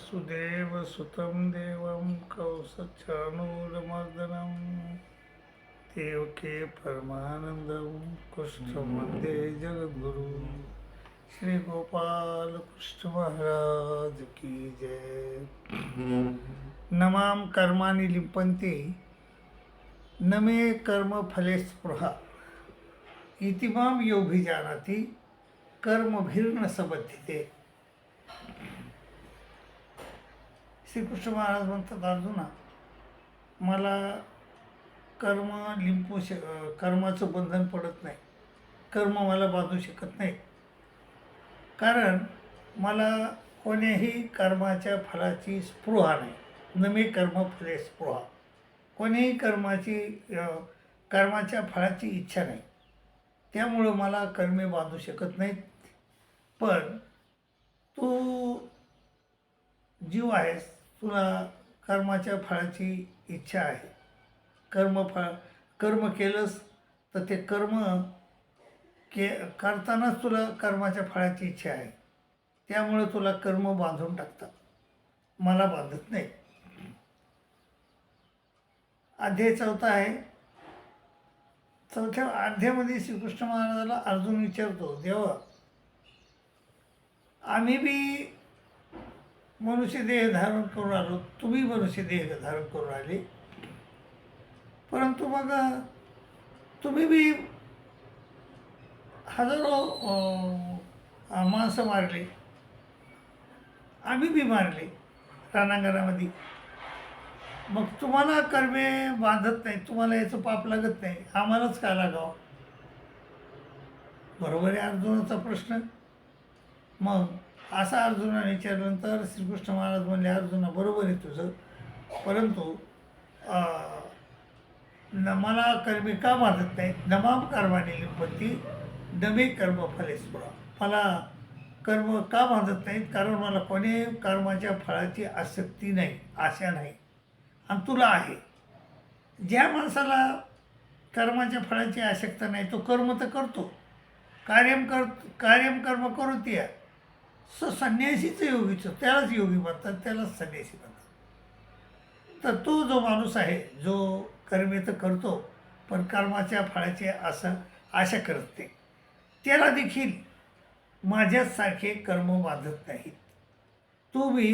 वसुदेवसुतं देवं कौसचानूरमर्दनं देवके परमानन्दं कृष्णवन्दे जगद्गुरु। श्री गोपाल कृष्ण महाराज की जय। नमाम कर्माणि लिम्पन्ति। न मे कर्म फले स्पृहा। इति मां योभिजानाति कर्मभिर्न सबध्यते श्रीकृष्ण महाराज म्हणतात अर्जुना मला कर्म लिंपू श कर्माचं बंधन पडत नाही. कर्म मला बांधू शकत नाही. कारण मला कोण्याही कर्माच्या फलाची स्पृहा नाही. न कर्म फले स्पृहा. कोणीही कर्माची कर्माच्या फळाची इच्छा नाही. त्यामुळं मला कर्मे बांधू शकत नाहीत. पण तू जीव आहेस तुला कर्माच्या फळाची इच्छा आहे. कर्मफळ कर्म केलंस तर ते कर्म के करतानाच तुला कर्माच्या फळाची इच्छा आहे. त्यामुळे तुला कर्म बांधून टाकतात. मला बांधत नाही. अध्याय चौथा आहे. चौथ्या अध्यायामध्ये श्रीकृष्ण महाराजाला अर्जुन विचारतो देवा आम्ही बी मनुष्य देह धारण करून आलो. तुम्ही मनुष्य देह धारण करून आले परंतु मग तुम्ही बी हजारो माणसं मारले. आम्ही बी मारले रानांगणामध्ये. मग तुम्हाला कर्मे बांधत नाही तुम्हाला याचं पाप लागत नाही. आम्हालाच काय लागावं? बरोबर आहे अर्जुनाचा प्रश्न. मग असा अर्जुना विचारल्यानंतर श्रीकृष्ण महाराज म्हणले अर्जुना बरोबर आहे तुझं. परंतु न मला कर्मी का मानत नाही नमाम कर्माने लिंपती नमे कर्म फलेस्पुरा मला कर्म का मानत नाहीत? कारण मला कोणी कर्माच्या फळाची आसक्ती नाही आशा नाही. आणि तुला आहे. ज्या माणसाला कर्माच्या फळाची आवश्यकता नाही तो कर्म तर करतो. कार्यम कर कार्यम कर्म करू त्या स संन्यासीचं योगीचं त्यालाच योगी म्हणतात त्यालाच संन्यासी म्हणतात. तर तो जो माणूस आहे जो कर्मे तर करतो पण कर्माच्या फळाची असं आशा करत नाही. त्याला देखील माझ्याचसारखे कर्म बांधत नाहीत. तू मी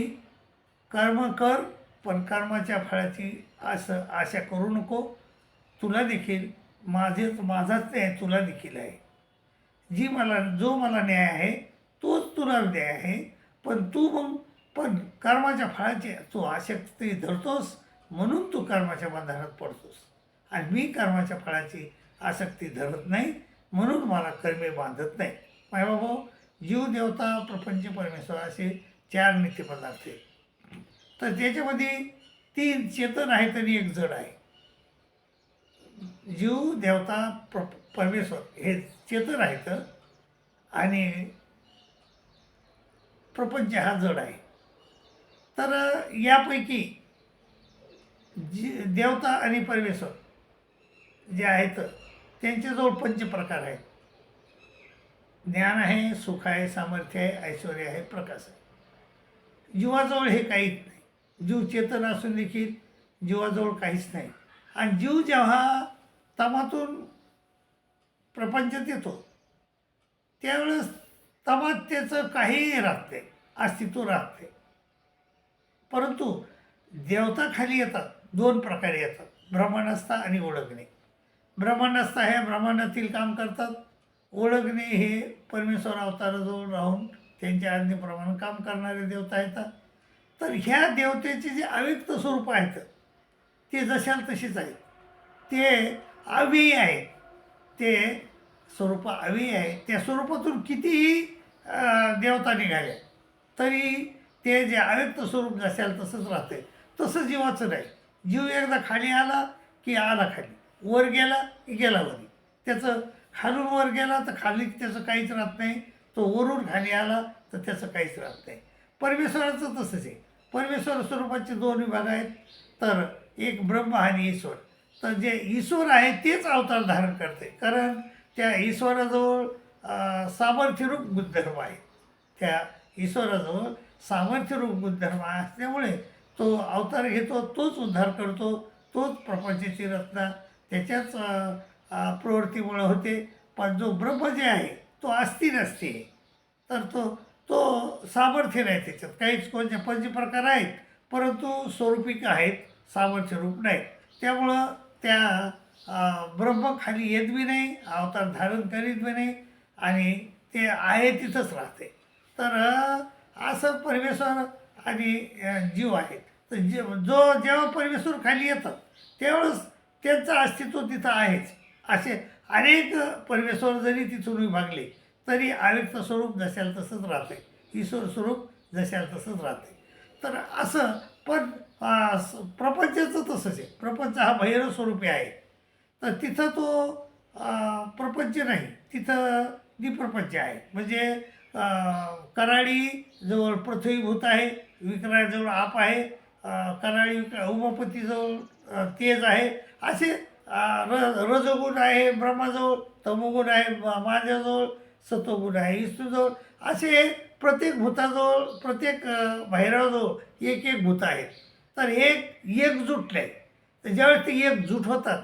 कर्म कर पण कर्माच्या फळाची असं आशा करू नको. तुला देखील माझेच माझाच न्याय तुला देखील आहे. जी मला जो मला न्याय आहे तोच तुला न्याय आहे. पण तू मग पण कर्माच्या फळाची तू आशक्ती धरतोस म्हणून तू कर्माच्या बंधनात पडतोस. आणि मी कर्माच्या फळाची आसक्ती धरत नाही म्हणून मला कर्मे बांधत नाही. मायबाबा जीव देवता प्रपंच परमेश्वर असे चार नित्य पदार्थ तर त्याच्यामध्ये तीन चेतन आहेत आणि एक जड आहे. जीव देवता प्र परमेश्वर हे चेतन आहेत. आणि प्रपंच हा जड आहे. तर यापैकी जी देवता आणि परमेश्वर जे आहेत त्यांच्याजवळ पंचप्रकार आहेत. ज्ञान आहे सुख आहे सामर्थ्य आहे ऐश्वर आहे प्रकाश आहे. जीवाजवळ हे काहीच नाही. जीव चेतन असून देखील जीवाजवळ काहीच नाही. आणि जीव जेव्हा तमातून प्रपंचात येतो त्यावेळेस तमात्याचं काहीही राहत नाही अस्तित्व राहत. नाही परंतु देवता खाली येतात दोन प्रकारे येतात ब्रह्मांडस्था आणि ओळखणे. ब्रह्मांडस्था हे ब्रह्मांडातील काम करतात ओळखणे हे परमेश्वर अवताराजवळ राहून त्यांच्या आज्ञेप्रमाणे काम करणारे देवता येतात. तर ह्या देवतेचे जे अव्यक्त स्वरूप आहेत ते जशाल तशीच आहेत. ते अव्ययी आहेत. ते स्वरूप अव्ययी आहे त्या स्वरूपातून कितीही देवता निघाल्या तरी ते जे अनंत स्वरूप नसेल तसंच राहते तसं जीवाचं नाही. जीव एकदा खाली आला की आला खाली. वर गेला की गेला वरी. त्याचं खालून वर गेला तर खाली त्याचं काहीच राहत नाही. तो वरून खाली आला तर त्याचं काहीच राहत नाही. परमेश्वराचं तसंच आहे. परमेश्वर स्वरूपाचे दोन विभाग आहेत. तर एक ब्रह्म आणि ईश्वर. तर जे ईश्वर आहे तेच अवतार धारण करते कारण त्या ईश्वराजवळ सामर्थ्यरूप गुणधर्म आहे. त्या ईश्वराजवळ सामर्थ्यरूप गुणधर्म असल्यामुळे तो अवतार घेतो तोच उद्धार करतो तोच प्रपंचाची रचना त्याच्याच प्रवृत्तीमुळं प्रवृत्तीमुळे होते. पण जो ब्रह्म जे आहे तो असती. नसते तर तो तो सामर्थ्य नाही त्याच्यात. काहीच कोणते पंचप्रकार आहेत परंतु स्वरूपिक आहेत सामर्थ्यरूप नाहीत. त्यामुळं त्या ब्रह्म खाली येत बी नाही अवतार धारण करीत बी नाही आणि ते आहे तिथंच राहते. तर असं परमेश्वर आणि जीव आहेत. तर जे जो जेव्हा परमेश्वर खाली येतात तेवढंच त्यांचं अस्तित्व तिथं आहेच. असे अनेक परमेश्वर जरी तिथून विभागले तरी अव्यक्त स्वरूप जशाल तसंच राहते. ईश्वर स्वरूप जशाल तसंच राहते. तर असं पण प्रपंचचं प्रपंचाचं तसंच आहे. प्रपंच हा भैरव स्वरूपी आहे. तर तिथं तो प्रपंच नाही. तिथं निप्रपंच आहे. म्हणजे अं, कराळी जवळ पृथ्वीभूत आहे विक्राळजवळ आप आहे कराळी उमापतीजवळ तेज आहे. असे र रजोगुण आहे ब्रह्माजवळ तमोगुण आहे माझ्याजवळ सत्वगुण आहे विष्णूजवळ असे प्रत्येक भूताजवळ प्रत्येक भैरवाजवळ एक एक भूत आहेत. तर हे एकजुटले नाही तर ज्यावेळेस ते एकजूट होतात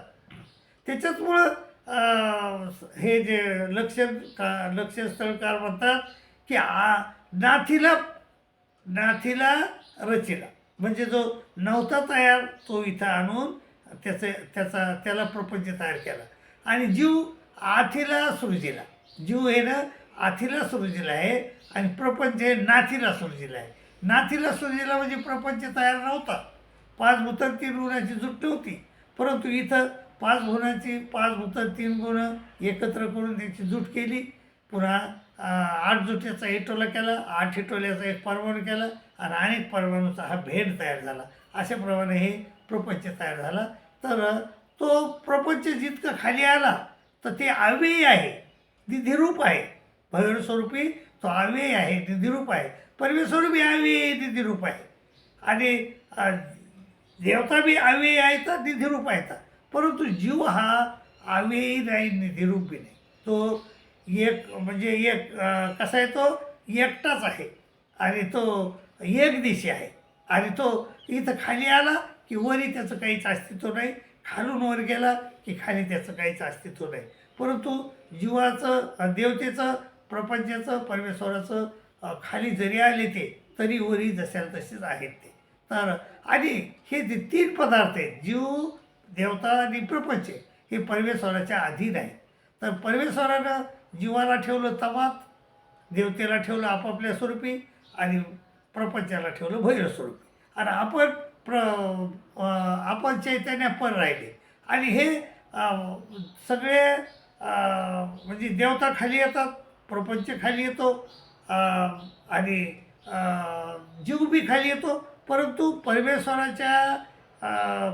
त्याच्याचमुळं हे जे लक्ष का लक्षस्थळकार म्हणतात की आ नाथीला नाथीला रचिला. म्हणजे जो नव्हता तयार तो इथं आणून त्याचं त्याचा त्याला प्रपंच तयार केला. आणि जीव आथीला सृजिला. जीव हे ना आथीला सृजिला आहे आणि प्रपंच हे नाथीला सृजिला आहे नाथीला सृजिला म्हणजे प्रपंच तयार नव्हता. पाच भूतं तीन गुणाची जुट नव्हती परंतु इथं पाच गुणाची पाच भूतं तीन गुण एकत्र करून त्याची जूट केली. पुन्हा आठ जुट्याचा हेटोला केला आठ हेटोल्याचा एक परमाणू केला आणि अनेक परमाणूचा हा भेद तयार झाला. अशाप्रमाणे हे प्रपंच तयार झाला. तर तो प्रपंच जितकं खाली आला तर ते अव्ययी आहे निधिरूप आहे. भव्यस्वरूपी तो अव्ययी आहे निधिरूप आहे. परमेस्वरूपी अव्ययी निधिरूप आहे. आणि देवता बी अव्ययी आहेत निधिरूप तर परंतु जीव हा आवेही नाही निधिरूपी नाही. तो एक म्हणजे एक कसा आहे तो? एकटाच आहे. आणि तो एक दिशी आहे. आणि तो इथं खाली आला की वरी त्याचं काहीच अस्तित्व नाही. खालून वर गेला की खाली त्याचं काहीच अस्तित्व नाही. परंतु जीवाचं देवतेचं प्रपंचाचं परमेश्वराचं खाली जरी आले ते तरी वरी जशाला तसेच आहेत ते. तर आणि हे जे तीन पदार्थ आहेत जीव देवता आणि प्रपंच हे परमेश्वराच्या अधीन आहे. तर परमेश्वरानं जीवाला ठेवलं तमात देवतेला ठेवलं आपापल्या स्वरूपी आणि प्रपंचाला ठेवलं भैर स्वरूपी. आणि आपण प्र आपण चैतन्य पर राहिले. आणि हे सगळे म्हणजे देवता खाली येतात प्रपंच खाली येतो आणि अं, जीव बी खाली येतो. परंतु परमेश्वराच्या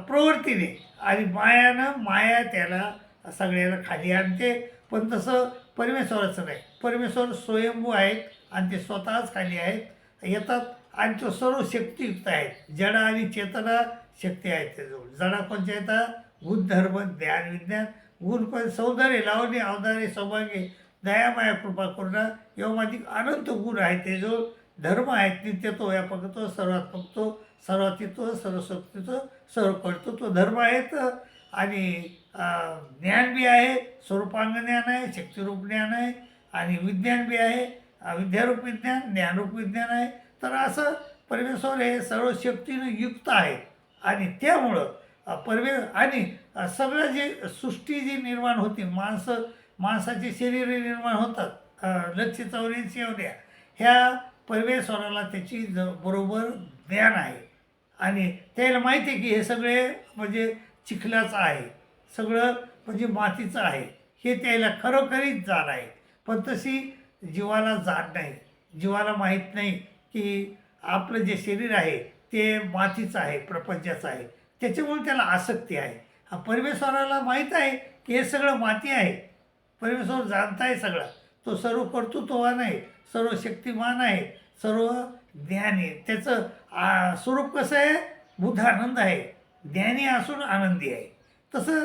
प्रवृत्तीने. आणि मायानं माया त्याला सगळ्याला खाली आणते. पण तसं परमेश्वराचं नाही. परमेश्वर स्वयंभू आहेत आणि ते स्वतःच खाली आहेत. येतात आणि तो सर्व शक्तियुक्त आहेत. जडा आणि चेतना शक्ती आहेत त्याजवळ. जडा कोणत्या येतात? गुणधर्म ज्ञान विज्ञान. गुण पण सौंदर्य लावणे अवधारे सौभाग्य दयामाया कृपा करुणा यवमाधिक अनंत गुण आहे त्याजवळ. धर्म आहेत नित्यत्व व्यापकत्व सर्वात्मकत्व सर्वातित्व सर्वशक्तित्व सर्व कर्तृत्व धर्म आहेत आणि ज्ञान बी आहे स्वरूपांग ज्ञान आहे शक्तिरूप ज्ञान आहे आणि विज्ञान बी आहे विद्यारूप विज्ञान ज्ञानरूप विज्ञान आहे. तर असं परमेश्वर हे सर्व शक्तीनं युक्त आहे. आणि त्यामुळं परमे आणि सगळं जे सृष्टी जी निर्माण होती माणसं माणसाचे शरीर निर्माण होतात लक्ष चौऱ्याऐंशी एवढ्या ह्या परमेश्वराला त्याची ज बरोबर ज्ञान आहे. आणि त्याला माहिती आहे की हे सगळे म्हणजे चिखल्याचं आहे. सगळं म्हणजे मातीचं आहे. हे त्याला खरोखरीच जाण आहे. पण तशी जीवाला जाण नाही. जीवाला माहीत नाही की आपलं जे शरीर आहे ते मातीचं आहे प्रपंचाचं आहे. त्याच्यामुळे त्याला आसक्ती आहे. हा परमेश्वराला माहीत आहे की हे सगळं माती आहे. परमेश्वर जाणता आहे सगळा. तो सर्व कर्तृत्ववान आहे. सर्व शक्तिमान आहे. सर्व ज्ञानी. त्याचं स्वरूप कसं आहे? बुद्ध आनंद आहे. ज्ञानी असून आनंदी आहे. तसं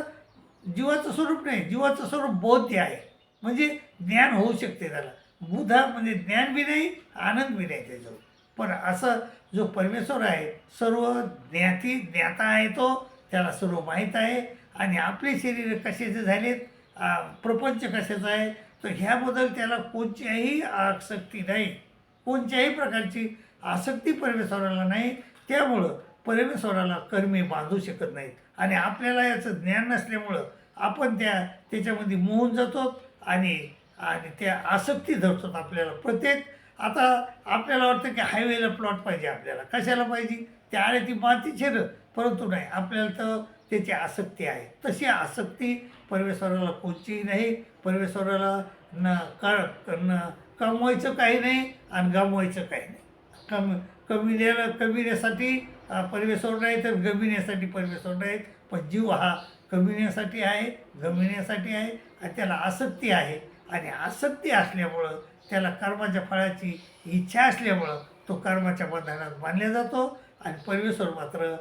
जीवाचं स्वरूप नाही. जीवाचं स्वरूप बौद्ध आहे. म्हणजे ज्ञान होऊ शकते त्याला. बुद्धा म्हणजे ज्ञान बी नाही आनंद बी नाही त्याच्यावर. पण असं जो परमेश्वर आहे सर्व ज्ञाती ज्ञाता आहे तो त्याला सर्व माहीत आहे. आणि आपले शरीर कशाचे झालेत? प्रपंच कशाचा आहे? तर ह्याबद्दल त्याला कोणतीही आसक्ती नाही. कोणत्याही प्रकारची आसक्ती परमेश्वराला नाही त्यामुळं परमेश्वराला कर्मे बांधू शकत नाहीत. आणि आपल्याला याचं ज्ञान नसल्यामुळं आपण त्या त्याच्यामध्ये मोहून जातो आणि आणि त्या आसक्ती धरतो आपल्याला प्रत्येक. आता आपल्याला वाटतं की हायवेला प्लॉट पाहिजे आपल्याला. कशाला पाहिजे? त्या आळे ती मातीचे र परंतु नाही आपल्याला तर त्याची आसक्ती आहे. तशी आसक्ती परमेश्वराला कोणतीही नाही. परमेश्वराला न कर न कमवायचं काही नाही आणि गमवायचं काही नाही. कम कमिण्याला कमिण्यासाठी परमेश्वर नाही तर गमिण्यासाठी परमेश्वर नाही पण जीव हा कमिण्यासाठी आहे गमिण्यासाठी आहे आणि त्याला आसक्ती आहे. आणि आसक्ती असल्यामुळं त्याला कर्माच्या फळाची इच्छा असल्यामुळं तो कर्माच्या बंधनात बांधला जातो. आणि परमेश्वर मात्र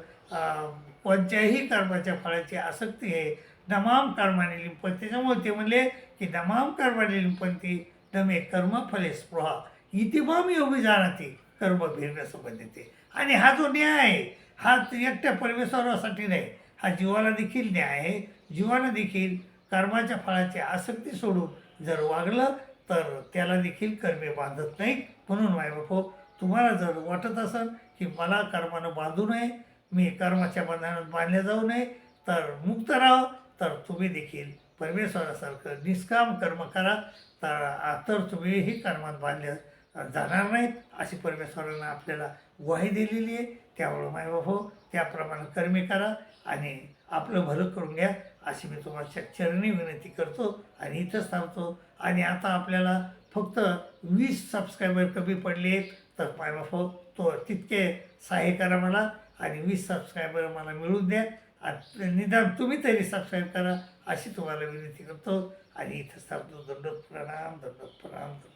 कोणत्याही कर्माच्या फळाची आसक्ती आहे. नमाम कर्माने लिंपन त्याच्यामुळे ते म्हणले की नमाम कर्माने लिंपंती नमे कर्म फले स्पृहा इतिमाम योगी जाणते कर्म भिन्न संबंधिते. आणि हा जो न्याय आहे हा एकट्या परमेश्वरासाठी नाही हा जीवाला देखील न्याय आहे. जीवानं देखील कर्माच्या फळाची आसक्ती सोडून जर वागलं तर त्याला देखील कर्मे बांधत नाही म्हणून मायबापो तुम्हाला जर वाटत असेल की मला कर्मानं बांधू नये मी कर्माच्या बंधनात बांधले जाऊ नये तर मुक्त राहा. तर तुम्ही देखील परमेश्वरासारखं निष्काम कर्म करा. तर तर तुम्हीही कर्मात बांधले जाणार नाहीत अशी परमेश्वरानं आपल्याला ग्वाही दिलेली आहे. त्यामुळं मायबापो त्याप्रमाणे कर्मे करा आणि आपलं भलं करून घ्या अशी मी तुम्हाला चरणी विनंती करतो आणि इथंच थांबतो. आणि आता आपल्याला फक्त वीस सबस्क्रायबर कमी पडले आहेत तर मायबापो तो तितके सहाय्य करा मला आणि वीस सबस्क्रायबर मला मिळून द्या. आणि निदान तुम्ही तरी सबस्क्राईब करा अशी तुम्हाला विनंती करतो. आणि इथंच थांबतो दंडोत प्रणाम दंडोत प्रणाम दंडोत